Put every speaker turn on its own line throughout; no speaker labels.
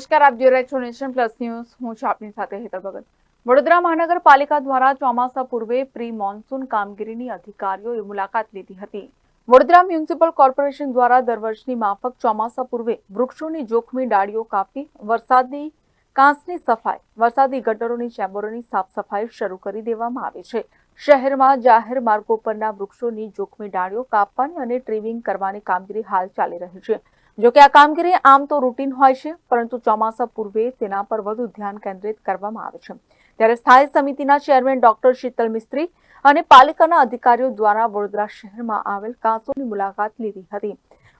નમસ્કાર, આપ જોઈ રહ્યા નેશન પ્લસ ન્યૂઝ. હું છું આપની સાથે હેતલ ભગત. વડોદરા મહાનગરપાલિકા દ્વારા ચોમાસા પૂર્વે પ્રી મોન્સૂન કામગીરીની અધિકારીઓએ મુલાકાત લીધી હતી. વડોદરા મ્યુનિસિપલ કોર્પોરેશન દ્વારા દર વર્ષની માફક ચોમાસા પૂર્વે વૃક્ષોની જોખમી ડાળીઓ કાપી, વરસાદની કાંસની સફાઈ, વરસાદી ગટરોની ચેમ્બરોની સાફ સફાઈ શરૂ કરી દેવામાં આવી છે. શહેરમાં જાહેર માર્ગો પરના વૃક્ષોની જોખમી ડાળીઓ કાપવાની અને ટ્રીમિંગ કરવાની કામગીરી હાલ ચાલી રહી છે. જો કે આ કામગીરી આમ તો રૂટીન હોય છે, પરંતુ ચોમાસા પૂર્વે તેના પર વધુ ધ્યાન કેન્દ્રિત કરવામાં આવે છે. ત્યારે સ્થાયી સમિતિના ચેરમેન ડોક્ટર શીતલ મિસ્ત્રી અને પાલિકાના અધિકારીઓ દ્વારા વડોદરા શહેરમાં આવેલ કાંસોની મુલાકાત લીધી હતી.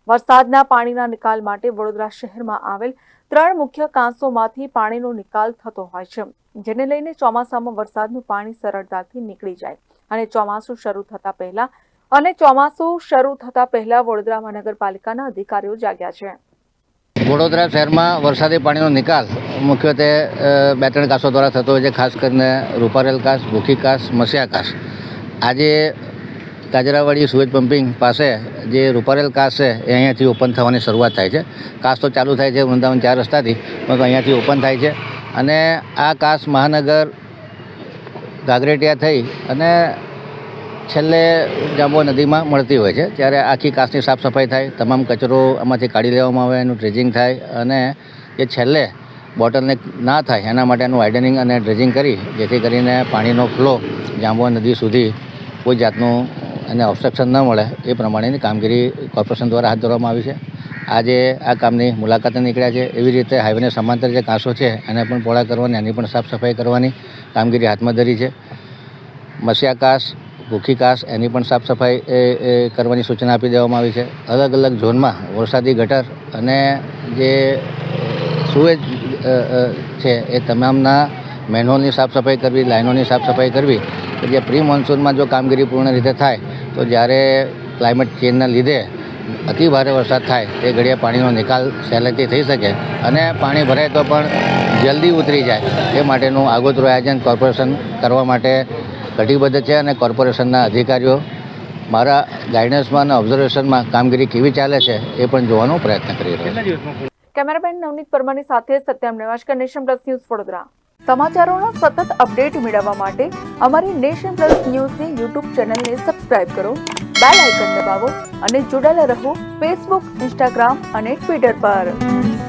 વરસાદના પાણીના નિકાલ માટે વડોદરા શહેરમાં આવેલ ત્રણ મુખ્ય કાંસોમાંથી પાણીનો નિકાલ થતો હોય છે, જેને લઈને ચોમાસામાં વરસાદનું પાણી સરળતાથી નીકળી જાય અને ચોમાસું શરૂ થતા પહેલા અને ચોમાસું શરૂ થતા પહેલા વડોદરા મહાનગરપાલિકાના અધિકારીઓ જાગ્યા છે.
વડોદરા શહેરમાં વરસાદી પાણીનો નિકાલ મુખ્યત્વે બે ત્રણ કાસો દ્વારા થતો હોય છે, ખાસ કરીને રૂપારેલ કાસ, ભૂખી કાસ મસિયા કાસ. આજે કાજરાવાડી સુએજ પમ્પિંગ પાસે જે રૂપારેલ કાસ છે, એ અહીંયાથી ઓપન થવાની શરૂઆત થાય છે. કાસ તો ચાલુ થાય છે વૃંદાવન ચાર રસ્તાથી પરંતુ અહીંયાથી ઓપન થાય છે. અને આ કાસ મહાનગર ગાગરેટિયા થઈ અને છેલ્લે જાંબો નદીમાં મળતી હોય છે. ત્યારે આખી કાચની સાફ સફાઈ થાય, તમામ કચરો આમાંથી કાઢી લેવામાં આવે, એનું ડ્રેજિંગ થાય અને એ છેલ્લે બોટલને ના થાય, એના માટેનું વાઇડનિંગ અને ડ્રેજિંગ કરી, જેથી કરીને પાણીનો ફ્લો જાંબુઆ નદી સુધી કોઈ જાતનું એને ઓબ્સ્ટ્રક્શન ન મળે, એ પ્રમાણેની કામગીરી કોર્પોરેશન દ્વારા હાથ ધરવામાં આવી છે. આજે આ કામની મુલાકાતે નીકળ્યા છે. એવી રીતે હાઈવેને સમાંતર જે કાંસો છે, એને પણ પહોળા કરવાની, એની પણ સાફ સફાઈ કરવાની કામગીરી હાથમાં ધરી છે. મસ્યાકાશ ભૂખી કાસ એની પણ સાફ સફાઈ કરવાની સૂચના આપી દેવામાં આવી છે. અલગ અલગ ઝોનમાં વરસાદી ગટર અને જે સુએજ છે એ તમામના મેનહોલની સાફ સફાઈ કરવી લાઇનોની સાફ સફાઈ કરવી જે પ્રી મોન્સૂનમાં જો કામગીરી પૂર્ણ રીતે થાય, તો જ્યારે ક્લાઇમેટ ચેન્જના લીધે અતિ ભારે વરસાદ થાય, તે ઘડીએ પાણીનો નિકાલ સહેલાઈથી થઈ શકે અને પાણી ભરાય તો પણ જલ્દી ઉતરી જાય. એ માટેનું આગોતરું આયોજન કોર્પોરેશન કરવા માટે કટિબદ્ધ છે અને કોર્પોરેશનના અધિકારીઓ મારા ગાઈડન્સમાં અને ઓબ્ઝર્વેશનમાં કામગીરી કેવી ચાલે છે એ પણ જોવાનો પ્રયત્ન કરી રહ્યો છે.
કેમેરામેન નવનીત પરમારની સાથે સત્યમ નેવાશકર નેશન પ્લસ ન્યૂઝ વડોદરા. સમાચારોના સતત અપડેટ મેળવવા માટે અમારી નેશન પ્લસ ન્યૂઝની યુટ્યુબ ચેનલને સબસ્ક્રાઇબ કરો, બેલ આઇકન દબાવો અને જોડાયેલા રહો ફેસબુક, ઇન્સ્ટાગ્રામ અને ટ્વિટર પર.